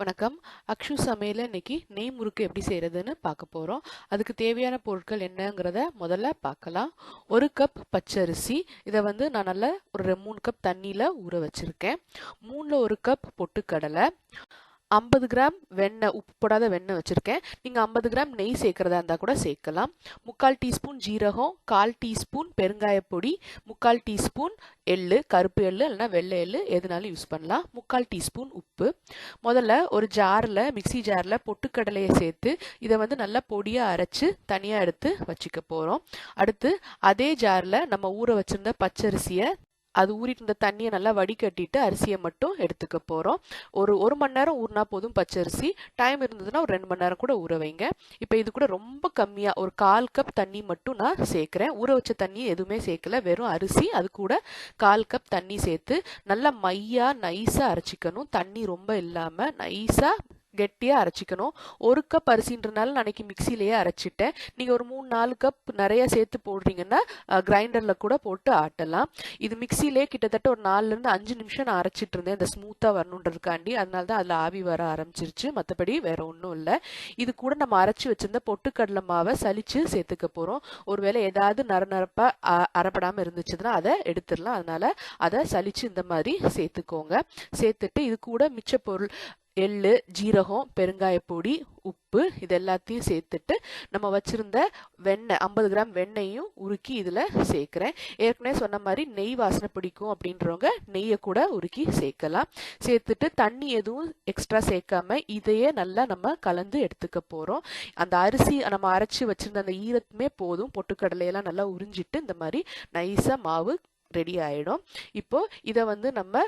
வணக்கம். அக்ஷு சமையல இன்னைக்கு நெய் முறுக்கு எப்படி செய்யறதுன்னு பார்க்க போகிறோம் அதுக்கு தேவையான பொருட்கள் என்னங்கிறத முதல்ல பார்க்கலாம். ஒரு கப் பச்சரிசி. இதை வந்து நான் நல்லா ஒரு மூணு கப் தண்ணியில் ஊற வச்சிருக்கேன். மூணில் ஒரு கப் பொட்டுக்கடலை. ஐம்பது கிராம் வெண்ணெய் உப்பு போடாத வெண்ணெய் வச்சுருக்கேன். நீங்கள் ஐம்பது கிராம் நெய் சேர்க்குறதா இருந்தால் கூட சேர்க்கலாம். முக்கால் டீஸ்பூன் ஜீரகம் கால் டீஸ்பூன் பெருங்காயப்பொடி முக்கால் டீஸ்பூன் எள்ளு கருப்பு எள்ளு இல்லைன்னா வெள்ளை எள்ளு எதுனாலும் யூஸ் பண்ணலாம். முக்கால் டீஸ்பூன் உப்பு. முதல்ல ஒரு ஜாரில் மிக்ஸி ஜாரில் பொட்டுக்கடலையை சேர்த்து இதை வந்து நல்லா பொடியாக அரைச்சி தனியாக எடுத்து வச்சுக்க போகிறோம் அடுத்து அதே ஜாரில் நம்ம ஊற வச்சுருந்த பச்சரிசியை அது ஊறிட்டு இருந்த தண்ணியை நல்லா வடிகட்டிட்டு அரிசியை மட்டும் எடுத்துக்க போகிறோம் ஒரு ஒரு மணி நேரம் ஊறினா போதும் பச்சரிசி. டைம் இருந்ததுன்னா ஒரு ரெண்டு மணி நேரம் கூட ஊற வைங்க. இப்போ இது கூட ரொம்ப கம்மியாக ஒரு கால் கப் தண்ணி மட்டும் நான் சேர்க்குறேன். ஊற வச்ச தண்ணி எதுவுமே சேர்க்கல. வெறும் அரிசி அது கூட கால் கப் தண்ணி சேர்த்து நல்லா மையாக நைஸாக அரைச்சிக்கணும். தண்ணி ரொம்ப இல்லாமல் நைஸாக கெட்டியாக அரைச்சிக்கணும். ஒரு கப் அரிசின்றனால நான் அன்னைக்கு மிக்சிலேயே அரைச்சிட்டேன். நீங்கள் ஒரு மூணு நாலு கப் நிறைய சேர்த்து போடுறீங்கன்னா கிரைண்டரில் கூட போட்டு ஆட்டலாம். இது மிக்சிலே கிட்டத்தட்ட ஒரு நாலுலேருந்து அஞ்சு நிமிஷம் நான் அரைச்சிட்டு இருந்தேன். இந்த ஸ்மூத்தாக வரணுன்றதுக்காண்டி. அதனால தான் அதில் ஆவி வர ஆரம்பிச்சிருச்சு. மற்றபடி வேற ஒன்றும் இல்லை. இது கூட நம்ம அரைச்சி வச்சிருந்த பொட்டுக்கடலை மாவை சலிச்சு சேர்த்துக்க போகிறோம் ஒருவேளை ஏதாவது நர நரப்பாக அரைப்படாமல் இருந்துச்சுன்னா அதை எடுத்துடலாம். அதனால அதை சலிச்சு இந்த மாதிரி சேர்த்துக்கோங்க. சேர்த்துட்டு இது கூட மிச்ச பொருள் எள்ளு ஜீரகம் பெருங்காயப்பொடி உப்பு இது எல்லாத்தையும் சேர்த்துட்டு நம்ம வச்சுருந்த வெண்ணெய் ஐம்பது கிராம் வெண்ணெயும் உருக்கி இதில் சேர்க்குறேன். ஏற்கனவே சொன்ன மாதிரி நெய் வாசனை பிடிக்கும் அப்படின்றவங்க நெய்யை கூட உருக்கி சேர்க்கலாம். சேர்த்துட்டு தண்ணி எதுவும் எக்ஸ்ட்ரா சேர்க்காம இதையே நல்லா நம்ம கலந்து எடுத்துக்க போகிறோம் அந்த அரிசி நம்ம அரைச்சி வச்சுருந்த அந்த ஈரத்துமே போதும். பொட்டுக்கடலையெல்லாம் நல்லா உறிஞ்சிட்டு இந்த மாதிரி நைஸாக மாவு ரெடி ஆகிடும் இப்போ இதை வந்து நம்ம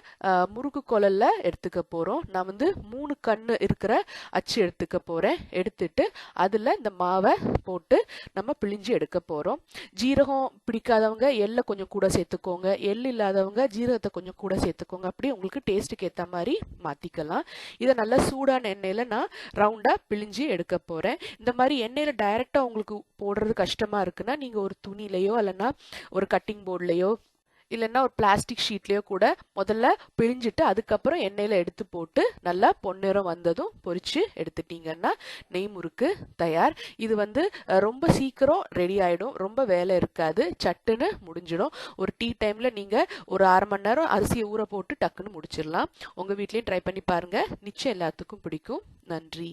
முறுக்கு குழல்ல எடுத்துக்க போகிறோம் நான் வந்து மூணு கண் இருக்கிற அச்சு எடுத்துக்க போகிறேன் எடுத்துட்டு அதில் இந்த மாவை போட்டு நம்ம பிழிஞ்சு எடுக்க போகிறோம் ஜீரகம் பிடிக்காதவங்க எள்ளை கொஞ்சம் கூட சேர்த்துக்கோங்க. எள் இல்லாதவங்க ஜீரகத்தை கொஞ்சம் கூட சேர்த்துக்கோங்க. அப்படி உங்களுக்கு டேஸ்ட்டுக்கு ஏற்ற மாதிரி மாற்றிக்கலாம் இதை நல்லா சூடான எண்ணெயில் நான் ரவுண்டாக பிழிஞ்சு எடுக்க போகிறேன் இந்த மாதிரி எண்ணெயில் டைரெக்டாக உங்களுக்கு போடுறது கஷ்டமாக இருக்குன்னா நீங்கள் ஒரு துணிலையோ இல்லைன்னா ஒரு கட்டிங் போர்ட்லேயோ இல்லைன்னா ஒரு பிளாஸ்டிக் ஷீட்லேயோ கூட முதல்ல பிழிஞ்சிட்டு அதுக்கப்புறம் எண்ணெயில் எடுத்து போட்டு நல்லா பொன்னிறம் வந்ததும் பொறிச்சு எடுத்துட்டீங்கன்னா நெய் முறுக்கு தயார். இது வந்து ரொம்ப சீக்கிரம் ரெடி ஆகிடும் ரொம்ப வேலை இருக்காது. சட்டுன்னு முடிஞ்சிடும். ஒரு டீ டைமில் நீங்கள் ஒரு அரை மணி நேரம் அரிசியை ஊற போட்டு டக்குன்னு முடிச்சிடலாம். உங்கள் வீட்லேயும் ட்ரை பண்ணி பாருங்கள் நிச்சயம் எல்லாத்துக்கும் பிடிக்கும். நன்றி.